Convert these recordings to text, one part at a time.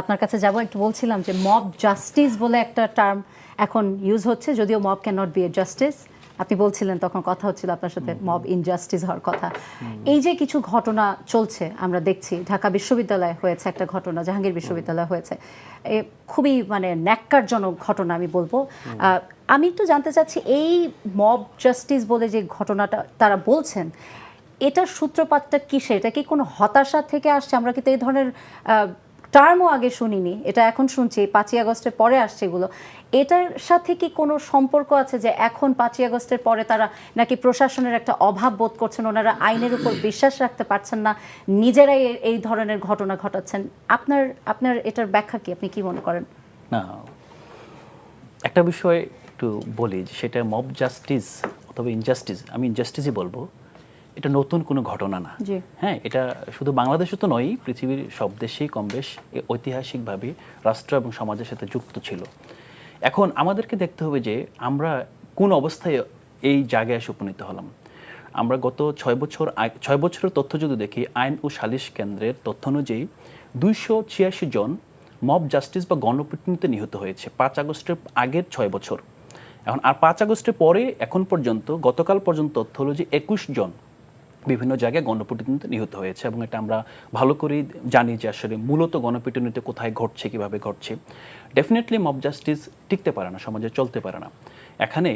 আপনার কাছে যাব একটু বলছিলাম যে মব জাস্টিস বলে একটা টার্ম এখন ইউজ হচ্ছে যদিও mob can not be a justice আপনি বলছিলেন তখন কথা হচ্ছিল আপনার সাথে মব ইনজাস্টিস হওয়ার কথা। এই যে কিছু ঘটনা চলছে আমরা দেখছি ঢাকা বিশ্ববিদ্যালয়ে হয়েছে একটা ঘটনা জাহাঙ্গীর বিশ্ববিদ্যালয়ে হয়েছে। এ খুবই মানে ন্যাক্কারজনক ঘটনা আমি বলব। আমি একটু জানতে চাচ্ছি এই মব জাস্টিস বলে যে ঘটনাটা তারা বলছেন এটার সূত্রপাতটা কিসে এটা কি কোনো হতাশা থেকে আসছে? আমরা কিন্তু এই ধরনের টার্মও আগে শুনিনি, এটা এখন শুনছি পাঁচই আগস্টের পরে আসছে এগুলো। এটার সাথে কি কোনো সম্পর্ক আছে যে এখন পাঁচই আগস্টের পরে তারা নাকি প্রশাসনের একটা অভাব বোধ করছেন, ওনারা আইনের উপর বিশ্বাস রাখতে পারছেন না, নিজেরাই এই ধরনের ঘটনা ঘটাচ্ছেন? আপনার আপনার এটার ব্যাখ্যা কি? আপনি কি মনে করেন? না, একটা বিষয় একটু বলি সেটা মব জাস্টিস অথবা ইনজাস্টিস আমি ইনজাস্টিসই বলব। এটা নতুন কোনো ঘটনা না। হ্যাঁ এটা শুধু বাংলাদেশে তো নয় পৃথিবীর সব দেশেই কম বেশ ঐতিহাসিকভাবে রাষ্ট্র এবং সমাজের সাথে যুক্ত ছিল। এখন আমাদেরকে দেখতে হবে যে আমরা কোন অবস্থায় এই জায়গায় এসে উপনীত হলাম। আমরা গত ছয় বছর ছয় বছরের তথ্য যদি দেখি আইন ও সালিশ কেন্দ্রের তথ্য অনুযায়ী দুইশো ছিয়াশি জন মব জাস্টিস বা গণপিটুনিতে নিহত হয়েছে পাঁচ আগস্টের আগের ছয় বছর। এখন আর পাঁচ আগস্টের পরে এখন পর্যন্ত গতকাল পর্যন্ত তথ্য হলো যে একুশ জন বিভিন্ন জায়গায় গণপিটুনিতে নিহত হয়েছে এবং এটা আমরা ভালো করেই জানি যে আসলে মূলত গণপিটুনিতে কোথায় ঘটছে, কীভাবে ঘটছে। ডেফিনেটলি মব জাস্টিস টিকতে পারে না, সমাজে চলতে পারে না। এখানে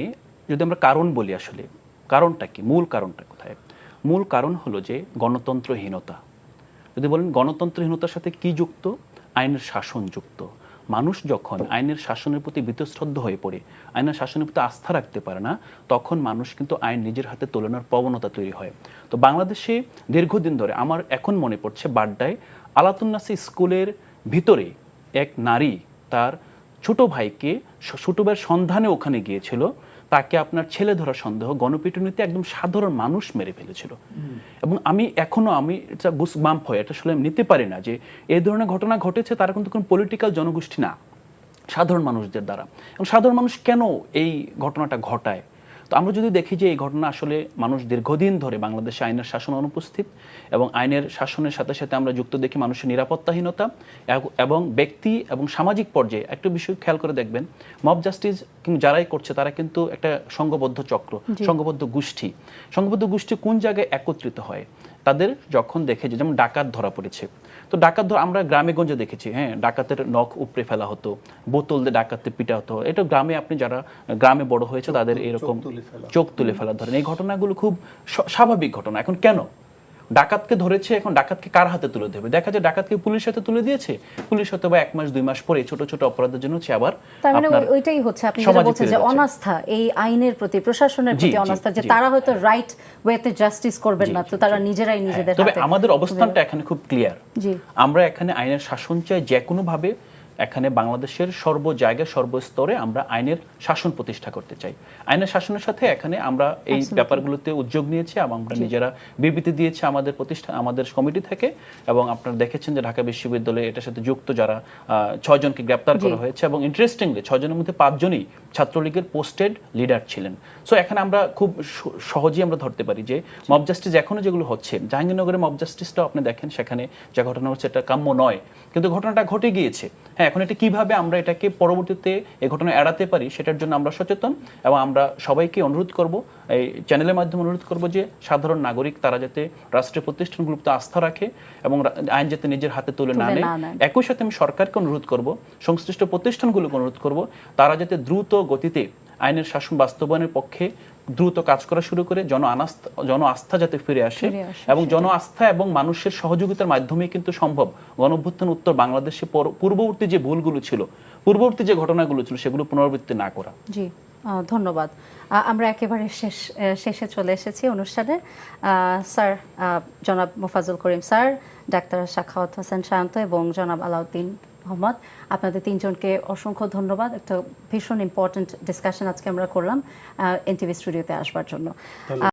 যদি আমরা কারণ বলি আসলে, কারণটা কি? মূল কারণটা কোথায়? মূল কারণ হলো যে গণতন্ত্রহীনতা। যদি বলেন গণতন্ত্রহীনতার সাথে কি যুক্ত? আইনের শাসন যুক্ত। মানুষ যখন আইনের শাসনের প্রতি বীতশ্রদ্ধ হয়ে পড়ে, আইনের শাসনের প্রতি আস্থা রাখতে পারে না, তখন মানুষ কিন্তু আইন নিজের হাতে তোলানোর প্রবণতা তৈরি হয়। তো বাংলাদেশে দীর্ঘদিন ধরে আমার এখন মনে পড়ছে বাড্ডায় আলাতুন্নাসি স্কুলের ভিতরে এক নারী তার ছোট ভাইকে ছোটো ভাইয়ের সন্ধানে ওখানে গিয়েছিল। তাকে আপনার ছেলে ধরা সন্দেহ, গণপিটুনিতে একদম সাধারণ মানুষ মেরে ফেলেছিল। এবং আমি এখনও আমি এটা গুস হয়, এটা আসলে আমি নিতে পারি না যে এই ধরনের ঘটনা ঘটেছে, তারা কিন্তু কোনো পলিটিক্যাল জনগোষ্ঠী না, সাধারণ মানুষদের দ্বারা। এবং সাধারণ মানুষ কেন এই ঘটনাটা ঘটায়? তো আমরা যদি দেখি যে এই ঘটনা আসলে মানুষ দীর্ঘদিন ধরে বাংলাদেশে আইনের শাসন অনুপস্থিত এবং আইনের শাসনের সাথে সাথে আমরা যুক্ত দেখি মানুষের নিরাপত্তাহীনতা এবং ব্যক্তি এবং সামাজিক পর্যায়ে। একটা বিষয় খেয়াল করে দেখবেন মব জাস্টিস যারাই করছে তারা কিন্তু একটা সংঘবদ্ধ চক্র সংঘবদ্ধ গোষ্ঠী। সংঘবদ্ধ গোষ্ঠী কোন জায়গায় একত্রিত হয়? তাদের যখন দেখে যে যেমন ডাকাত ধরা পড়েছে। তো ডাকাত ধর আমরা গ্রামে গঞ্জে দেখেছি হ্যাঁ ডাকাতের নখ উপড়ে ফেলা হতো বোতল দিয়ে ডাকাতে পিটা হতো। এটা গ্রামে আপনি যারা গ্রামে বড় হয়েছে তাদের এরকম চোখ তুলে ফেলা ধরেন। এই ঘটনাগুলো খুব স্বাভাবিক ঘটনা। এখন কেন? ডাকাতকে ধরেছে এখন ডাকাতকে কার হাতে তুলে দেবে? দেখা যায় ডাকাতকে পুলিশ হাতে তুলে দিয়েছে। পুলিশ হয়তো বা এক মাস দুই মাস পরে ছোট ছোট অপরাধের জন্য হচ্ছে আবার তার মানে ওইটাই হচ্ছে আপনি যেটা বলছেন যে অনাস্থা এই আইনের প্রতি প্রশাসনের প্রতি অনাস্থা যে তারা হয়তো রাইট ওয়েতে জাস্টিস করবেন না তো তারা নিজেরাই নিজেদের তবে আমাদের অবস্থানটা এখানে খুব ক্লিয়ার জি। আমরা এখানে আইনের শাসন চাই যে কোনো ভাবে এখানে বাংলাদেশের সর্ব জায়গায় সর্বস্তরে আমরা আইনের শাসন প্রতিষ্ঠা করতে চাই। আইনের শাসনের সাথে এখানে আমরা এই ব্যাপারগুলোতে উদ্যোগ নিয়েছি এবং আমরা নিজেরা বিবৃতি দিয়েছি আমাদের প্রতিষ্ঠান আমাদের কমিটি থেকে এবং আপনারা দেখেছেন যে ঢাকা বিশ্ববিদ্যালয়ে এটার সাথে যুক্ত যারা আহ, ছয়জনকে গ্রেপ্তার করা হয়েছে এবং ইন্টারেস্টিংলি ছয়জনের মধ্যে পাঁচজনই ছাত্রলীগের পোস্টেড লিডার ছিলেন। সো এখানে আমরা খুব সহজেই আমরা ধরতে পারি যে মব জাস্টিস এখনও যেগুলো হচ্ছে জাহাঙ্গীরনগরের মব জাস্টিসটাও আপনি দেখেন সেখানে যে ঘটনা হচ্ছে এটা কাম্য নয় কিন্তু ঘটনাটা ঘটে গিয়েছে। হ্যাঁ এখন এটা কীভাবে আমরা এটাকে পরবর্তীতে এই ঘটনা এড়াতে পারি সেটার জন্য আমরা সচেতন এবং আমরা সবাইকে অনুরোধ করব এই চ্যানেলের মাধ্যমে অনুরোধ করব যে সাধারণ নাগরিক তারা যাতে রাষ্ট্রীয় প্রতিষ্ঠানগুলোতে আস্থা রাখে এবং আইন যাতে নিজের হাতে তুলে না নেয় না নেয়। একই সাথে আমি সরকারকে অনুরোধ করব সংশ্লিষ্ট প্রতিষ্ঠানগুলোকে অনুরোধ করব তারা যাতে দ্রুত গতিতে আইনের শাসন বাস্তবায়নের পক্ষে দ্রুত কাজ করা শুরু করে জন আনাস্থা জন আস্থা যাতে ফিরে আসে এবং জন আস্থা এবং মানুষের সহযোগিতার মাধ্যমে কিন্তু সম্ভব। গণঅভ্যুত্থান উত্তর বাংলাদেশে পূর্ববর্তী যে ভুলগুলো ছিল পূর্ববর্তী যে ঘটনাগুলো ছিল সেগুলো পুনরাবৃত্তি না করা। জি ধন্যবাদ। আমরা একেবারে শেষ শেষে চলে এসেছি অনুষ্ঠানে। স্যার জনাব মুফাজুল করিম স্যার ডাক্তার শাখাওয়াত হোসেন শান্ত এবং জনাব আলাউদ্দিন মোহাম্মদ। আপনাদের তিনজনকে অসংখ্য ধন্যবাদ। একটা ভীষণ ইম্পর্ট্যান্ট ডিসকাশন আজকে আমরা করলাম এনটিভি স্টুডিওতে আসবার জন্য।